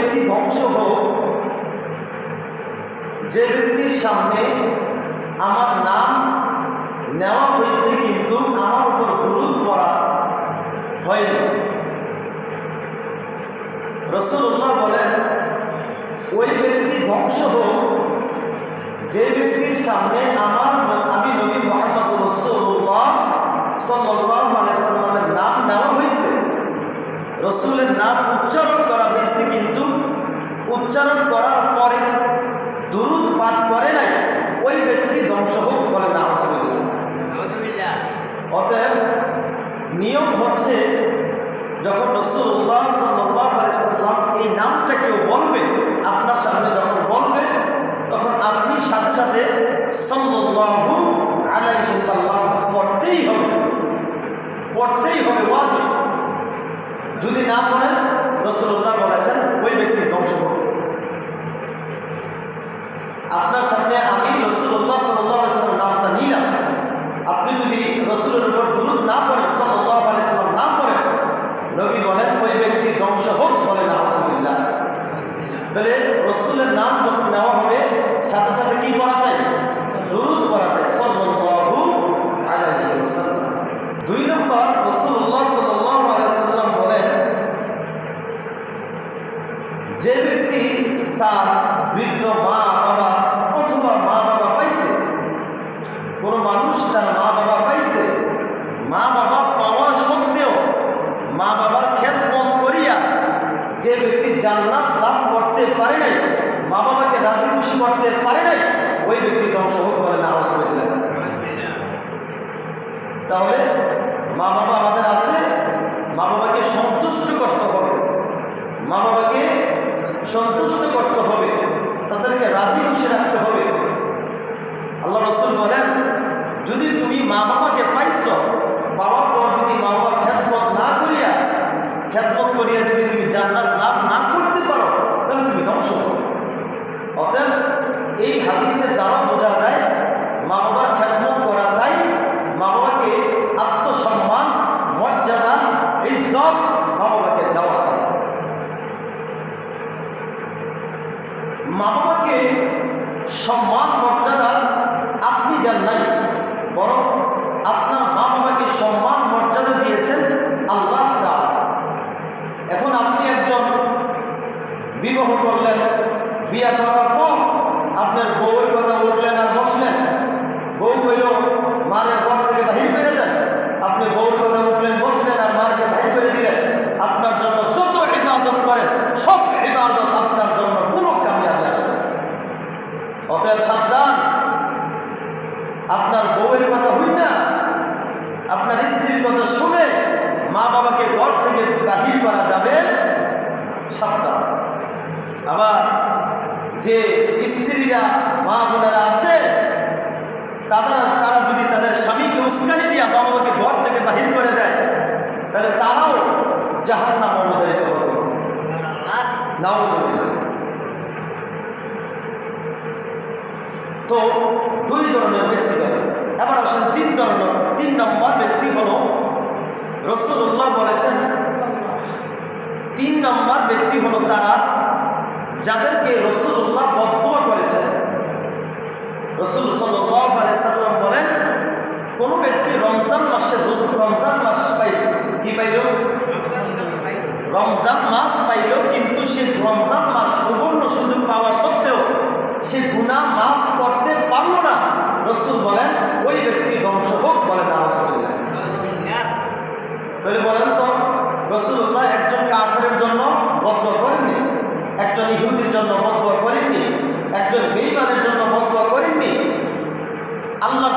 ব্যক্তি ধ্বংস হোক, যে ব্যক্তির সামনে আমার নাম নেওয়া হয়েছে কিন্তু আমার উপর দুরুদ করা হয়নি। রসুল্লাহ বলেন, ওই ব্যক্তি ধ্বংস হোক, যে ব্যক্তির সামনে আমার রসুলের নাম উচ্চারণ করা হয়েছে কিন্তু উচ্চারণ করার পরে দুরুদ পাঠ করে নাই ওই ব্যক্তি ধ্বংস হোক বলে না অতএব নিয়ম হচ্ছে যখন রসুল্লাহ সাল্লাহ সাল্লাম এই নামটা কেউ বলবে আপনার সামনে যখন বলবে তখন আপনি সাথে সাথে সাল্লাহু আলাইহি সাল্লাম পড়তেই হবে। পড়তেই হবে ওয়াজিব। যদি না পড়েন রসুল্লাহ বলেছেন, ওই ব্যক্তি ধ্বংস হবে আপনার সামনে আমি রসুল্লাহ সাল্লাম নামটা নিলাম। আপনি যদি রসুলের উপর দুরুদ না পড়েন সাল্লাহ আলি সাল্লাম না করেন নবী বলেন, ওই ব্যক্তি ধ্বংস হোক বলেন আহসুবিল্লাহ তাহলে রসুলের নাম যখন নেওয়া হবে, সাথে সাথে কি পড়া চাই দুরুদ পড়া চাই সাল্লাহু আলাইহি ওয়াসাল্লাম। দুই নম্বর বৃদ্ধ মা বাবা, অথবা মা বাবা পাইছে। কোনো মানুষ তার মা বাবা পাইছে। মা বাবা পাওয়া সত্ত্বেও মা বাবার খেদমত করিয়া যে ব্যক্তি জান্নাত লাভ করতে পারে নাই, মা বাবাকে রাজি খুশি করতে পারে নাই, ওই ব্যক্তি ধ্বংস হোক বলে না হসপিটালে তাহলে মা বাবা আমাদের আছে, মা বাবাকে সন্তুষ্ট করতে হবে। মা বাবাকে সন্তুষ্ট করতে হবে। তাদেরকে রাজি খুশি রাখতে হবে। আল্লাহ রসুল বলেন, যদি তুমি মা বাবাকে পাইছ, পাওয়ার পর যদি মা বাবা খ্যাতমত না করিয়া খ্যাতমত করিয়া যদি তুমি জান্নাত লাভ না করতে পারো, তাহলে তুমি ধ্বংস করো। অতএব এই হাদিসের বরং আপনার মা বাবাকে সম্মান, মর্যাদা দিয়েছেন আল্লাহ। এখন আপনি একজন বিবাহ করলেন, বিয়া করার পর আপনার বউয়ের কথা উঠলেন আর বসলেন। বউ কইল মারের ঘর থেকে বাহির করে দেন। আপনি বউর কথা উঠলেন, বসলেন আর মারকে বাহির করে দিলেন। আপনার জন্য যত ইবাদত করেন, সব ইবাদত আপনার জন্য কোনো কামিয়াবি আসবে। অতএব সাবধান আপনার বউয়ের কথা হই না? আপনার স্ত্রীর কথা শুনে মা বাবাকে ঘর থেকে বাহির করা যাবে? সাবধান। আবার যে স্ত্রীরা মা বোনেরা আছে, তারা তারা যদি তাদের স্বামীকে উস্কানি দিয়া মা বাবাকে ঘর থেকে বাহির করে দেয়, তাহলে তারাও জাহার তো দুই ধরনের ব্যক্তি গেল এবার আসেন তিন ধরনের, তিন নম্বর ব্যক্তি হল রসুল্লাহ বলেছেন, তিন নম্বর ব্যক্তি হলো তারা যাদেরকে রসুল্লাহ বদুয়া করেছেন। রসুল সাল্লাম বলেন, কোনো ব্যক্তি রমজান মাসে রমজান মাস পাইল, কি পাইল? রমজান মাস পাইল, কিন্তু সে রমজান মাস সুবর্ণ সুযোগ পাওয়া সত্ত্বেও সে গুণা মাফ করতে ওই ব্যক্তি ধ্বংস হোক বলে তাহলে বলেন তো রসুল্লাহ একজন কাফের জন্য বদ্ধ করেননি? একজন ইহুদির জন্য বদ্ধ করেননি? একজন বেইমানের জন্য বদ্ধ করেননি? আল্লাহ